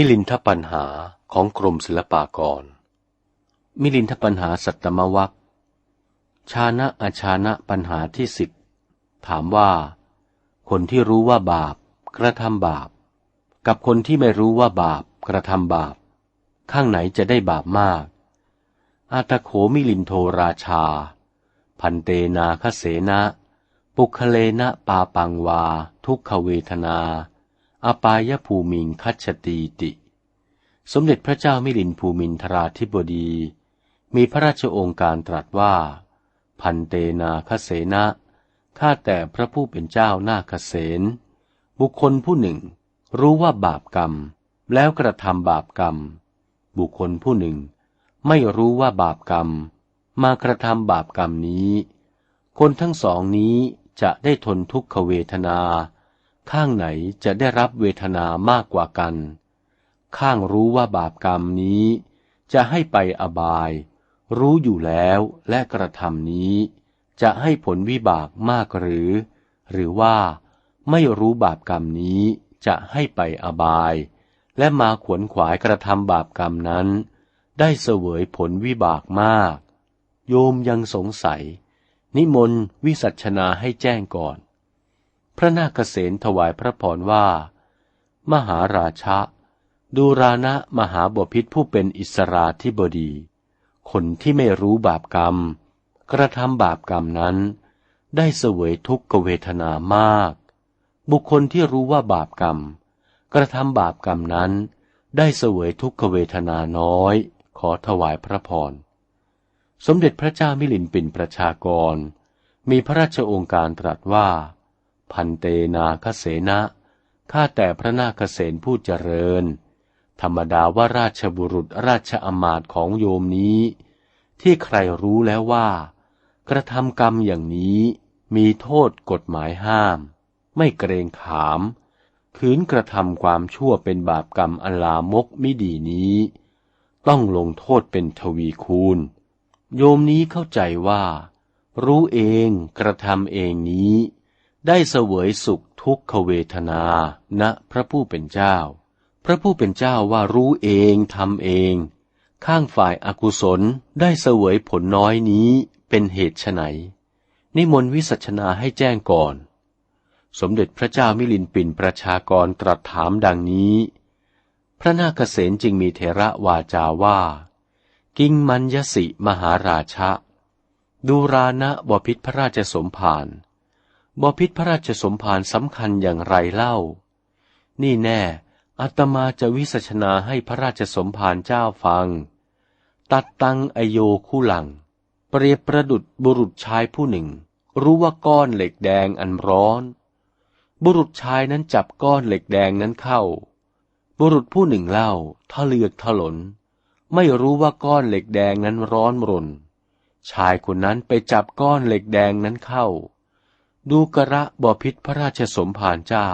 มิลินทปัญหาของกรมศิลปากร มิลินทปัญหาสัตตมวัคชานะอาชานะปัญหาที่สิบถามว่า คนที่รู้ว่าบาป กระทำบาป กับคนที่ไม่รู้ว่าบาป กระทำบาป ข้างไหนจะได้บาปมาก อาตโขมิลินโทราชา พันเตนาคเสนะ ปุคเลนะปาปังวา ทุกขเวทนา อปายภูมิงคัจตีติ สมเด็จพระเจ้ามิลินภูมินทราธิบดี มีพระราชองค์การตรัสว่า พันเตนาคเสนะข้าแต่พระผู้เป็นเจ้านาคเสนบุคคลผู้หนึ่ง รู้ว่าบาปกรรม แล้วกระทำบาปกรรม บุคคลผู้หนึ่ง ไม่รู้ว่าบาปกรรม มากระทำบาปกรรมนี้ คนทั้งสองนี้จะได้ทนทุกขเวทนา ข้างไหนจะได้รับเวทนามากกว่ากัน ข้างรู้ว่าบาปกรรมนี้ จะให้ไปอบาย รู้อยู่แล้วและกระทำนี้ จะให้ผลวิบากมากหรือ หรือว่าไม่รู้บาปกรรมนี้จะให้ไปอบาย และมาขวนขวายกระทำบาปกรรมนั้น ได้เสวยผลวิบากมาก โยมยังสงสัย นิมนต์วิสัชนาให้แจ้งก่อน พระนาคเษนถวายพระพรว่า มหาราชะ ดูรานะมหาบพิษผู้เป็นอิสราธิบดี คนที่ไม่รู้บาปกรรม กระทำบาปกรรมนั้น ได้เสวยทุกขเวทนามาก บุคคลที่รู้ว่าบาปกรรม กระทำบาปกรรมนั้น ได้เสวยทุกขเวทนาน้อย ขอถวายพระพรสมเด็จพระเจ้ามิลินปินประชากร มีพระราชองค์การตรัสว่า พันเตนาคเสนะข้าแต่พระนาคเสนผู้เจริญ ธรรมดาว่าราชบุรุษราชอมาตของโยมนี้ ที่ใครรู้แล้วว่า กระทำกรรมอย่างนี้มีโทษกฎหมายห้าม ไม่เกรงขาม คืนกระทำความชั่วเป็นบาปกรรมอลามกมิดีนี้ ต้องลงโทษเป็นทวีคูณ โยมนี้เข้าใจว่า รู้เองกระทำเองนี้ ได้เสวยสุขทุกขเวทนาณนะพระผู้เป็นเจ้า พระผู้เป็นเจ้าว่ารู้เองทำเอง ข้างฝ่ายอากุศลได้เสวยผลน้อยนี้เป็นเหตุไนนิมนต์วิสัชนาให้แจ้งก่อน สมเด็จพระเจ้ามิลินปินประชากรตรัสถามดังนี้ พระนาคเษนจึงมีเทระวาจาว่า กิงมัญยสิมหาราชะ ดูรานะบพิษพระราชสมภาร บพิษพระราชสมภารสำคัญอย่างไรเล่า นี่แน่อาตมาจะวิสัชนาให้พระราชสมภารเจ้าฟัง ตัดตังอโยคู่หลัง เปรียบประดุดบุรุษชายผู้หนึ่ง รู้ว่าก้อนเหล็กแดงอันร้อน บุรุษชายนั้นจับก้อนเหล็กแดงนั้นเข้า บุรุษผู้หนึ่งเล่าทะเลือกถลน ไม่รู้ว่าก้อนเหล็กแดงนั้นร้อนรน ชายคนนั้นไปจับก้อนเหล็กแดงนั้นเข้า ดูกระบอพิษพระราชสมภารเจ้า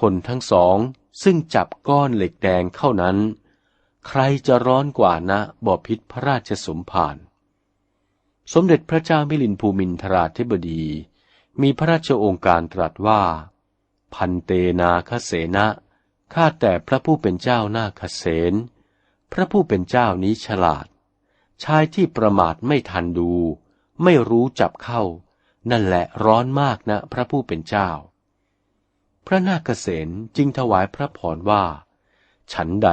คนทั้งสองซึ่งจับก้อนเหล็กแดงเข้านั้น ใครจะร้อนกว่านะบอพิษพระราชสมภาร สมเด็จพระเจ้ามิลินภูมินทราธิบดี มีพระราชองค์การตรัสว่า พันเตนาคเสนะข้าแต่พระผู้เป็นเจ้านาคเสนพระผู้เป็นเจ้านี้ฉลาด ชายที่ประมาทไม่ทันดู ไม่รู้จับเข้า นั่นแหละร้อนมากนะพระผู้เป็นเจ้า พระนาคเษนจึงถวายพระพรว่า ฉันใด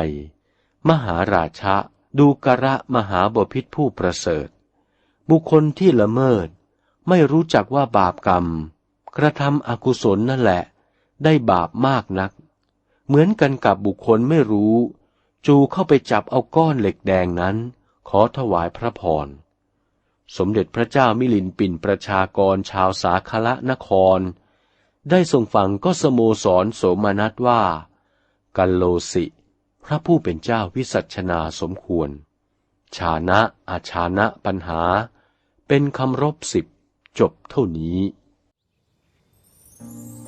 มหาราชะดูกระมหาบพิษผู้ประเสริฐ บุคคลที่ละเมิด ไม่รู้จักว่าบาปกรรม กระทำอกุศลนั่นแหละ ได้บาปมากนัก เหมือนกันกับบุคคลไม่รู้ จูเข้าไปจับเอาก้อนเหล็กแดงนั้น ขอถวายพระพร สมเด็จพระเจ้ามิลินปินประชากรชาวสาคละนคร ได้ทรงฟังก็สโมสรโสมนัสว่า กัลโลสิ พระผู้เป็นเจ้าวิสัชนาสมควร ชานะอาชานะปัญหา เป็นคำรบสิบจบเท่านี้ Thank you.